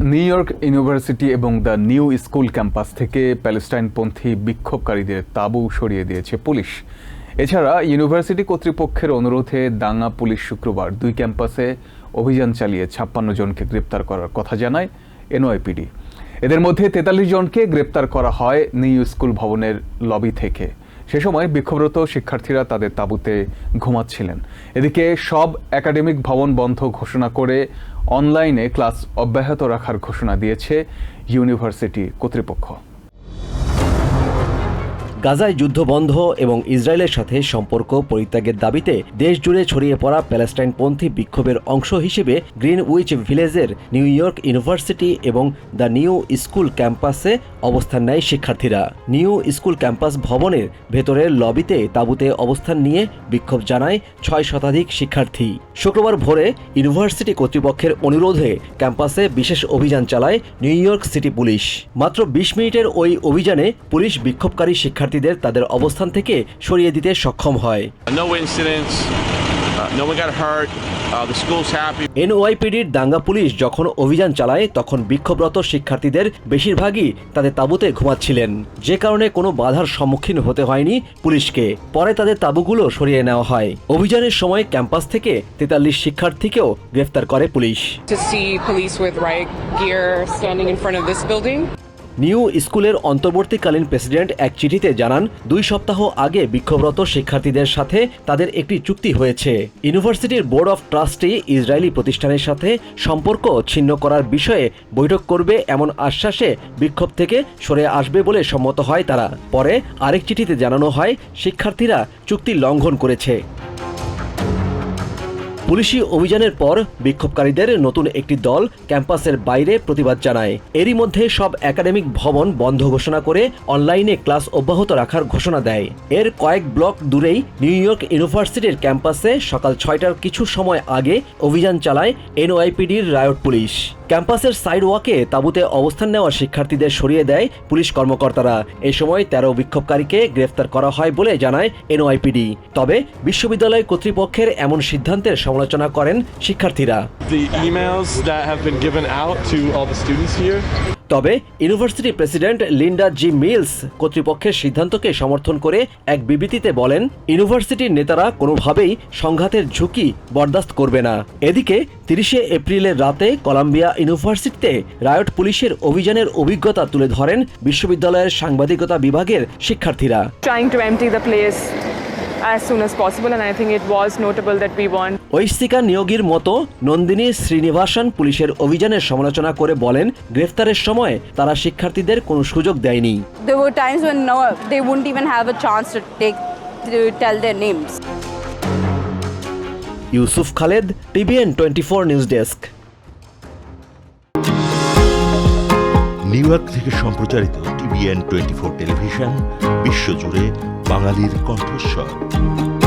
New York University এবং the New School campus থেকে প্যালেস্টাইনপন্থী বিক্ষোভকারীদের তাঁবু সরিয়ে দিয়েছে পুলিশ। এছাড়া ইউনিভার্সিটি কর্তৃপক্ষের অনুরোধে দাঙ্গা পুলিশ শুক্রবার দুই ক্যাম্পাসে অভিযান চালিয়ে ছাপ্পান্ন জনকে গ্রেপ্তার করার কথা জানায় এনওয়াইপিডি এদের মধ্যে তেতাল্লিশ জনকে গ্রেপ্তার করা হয় নিউ স্কুল ভবনের লবি থেকে। সে সময় বিক্ষোভরত শিক্ষার্থীরা তাদের তাঁবুতে ঘুমাচ্ছিলেন। এদিকে সব একাডেমিক ভবন বন্ধ ঘোষণা করে অনলাইনে ক্লাস অব্যাহত রাখার ঘোষণা দিয়েছে ইউনিভার্সিটি কর্তৃপক্ষ। গাজায় যুদ্ধ বন্ধ এবং ইসরায়েলের সাথে সম্পর্ক পরিত্যাগের দাবিতে দেশ জুড়ে ছড়িয়ে পড়া প্যালেস্টাইনপন্থী বিক্ষোভের অংশ হিসেবে গ্রিন উইচ ভিলেজের নিউ ইয়র্ক ইউনিভার্সিটি এবং দ্য নিউ স্কুল ক্যাম্পাসে অবস্থান নেয় শিক্ষার্থীরা। নিউ স্কুল ক্যাম্পাস ভবনের ভেতরের লবিতে তাঁবুতে অবস্থান নিয়ে বিক্ষোভ জানায় ছয় শতাধিক শিক্ষার্থী। শুক্রবার ভোরে ইউনিভার্সিটি কর্তৃপক্ষের অনুরোধে ক্যাম্পাসে বিশেষ অভিযান চালায় নিউ ইয়র্ক সিটি পুলিশ। মাত্র বিশ মিনিটের ওই অভিযানে পুলিশ বিক্ষোভকারী শিক্ষার্থীদের তাদের অবস্থান থেকে সরিয়ে দিতে সক্ষম হয় incidents. Uh. Uh. এনওয়াইপিডির দাঙ্গা পুলিশ যখন অভিযান চালায় তখন বিক্ষোভরত শিক্ষার্থীদের বেশিরভাগই তাদের তাঁবুতে ঘুমাচ্ছিলেন যে কারণে কোনো বাধার সম্মুখীন হতে হয়নি পুলিশকে পরে তাদের তাঁবুগুলো সরিয়ে নেওয়া হয় অভিযানের সময় ক্যাম্পাস থেকে তেতাল্লিশ শিক্ষার্থীকেও গ্রেফতার করে পুলিশ নিউ স্কুলের অন্তর্বর্তীকালীন প্রেসিডেন্ট এক চিঠিতে জানান, দুই সপ্তাহ আগে বিক্ষোভরত শিক্ষার্থীদের সাথে তাদের একটি চুক্তি হয়েছে। ইউনিভার্সিটির বোর্ড অফ ট্রাস্টি ইসরায়েলি প্রতিষ্ঠানের সাথে সম্পর্ক ছিন্ন করার বিষয়ে বৈঠক করবে এমন আশ্বাসে বিক্ষোভ থেকে সরে আসবে বলে সম্মত হয় তারা। পরে আরেক চিঠিতে জানানো হয়, শিক্ষার্থীরা চুক্তি লঙ্ঘন করেছে। পুলিশি অভিযানের পর বিক্ষোভকারীদের নতুন একটি দল ক্যাম্পাসের বাইরে প্রতিবাদ জানায়। এরই মধ্যে সব একাডেমিক ভবন বন্ধ ঘোষণা করে অনলাইনে ক্লাস অব্যাহত রাখার ঘোষণা দেয়। এর কয়েক ব্লক দূরেই নিউ ইয়র্ক ইউনিভার্সিটির ক্যাম্পাসে সকাল ছয়টার কিছু সময় আগে অভিযান চালায় এনওআইপিডির রায়ট পুলিশ। ক্যাম্পাসের সাইড ওয়াকে তাঁবুতে অবস্থান নেওয়া শিক্ষার্থীদের সরিয়ে দেয় পুলিশ কর্মকর্তারা। এ সময় তেরো বিক্ষোভকারীকে গ্রেফতার করা হয় বলে জানায় এনওআইপিডি। তবে বিশ্ববিদ্যালয় কর্তৃপক্ষের এমন সিদ্ধান্তের সমালোচনা করেন শিক্ষার্থীরা। তবে university president Linda G Mills কর্তৃপক্ষের সিদ্ধান্তকে সমর্থন করে এক বিবৃতিতে বলেন, ইউনিভার্সিটির নেতারা কোনোভাবেই সংঘাতের ঝুঁকি বরদাস্ত করবে না। এদিকে, তিরিশে এপ্রিলের রাতে কলাম্বিয়া ইউনিভার্সিটিতে রায়ট পুলিশের অভিযানের অভিজ্ঞতা তুলে ধরেন বিশ্ববিদ্যালয়ের সাংবাদিকতা বিভাগের শিক্ষার্থীরা। As soon as possible and i think it was notable that we won Aishika নিয়োগীর মতো নন্দিনী শ্রীনিবাসন পুলিশের অভিযানের সমালোচনা করে বলেন গ্রেফতারের সময় তারা শিক্ষার্থীদের কোনো সুযোগ দেয়নি। There were times when no they wouldn't even have a chance to take to tell their names. Yusuf Khaled TVN twenty four news desk. New York থেকে সম্প্রচারিত টিভিএন টোয়েন্টি ফোর টেলিভিশন বিশ্বজুড়ে বাঙালির কণ্ঠস্বর।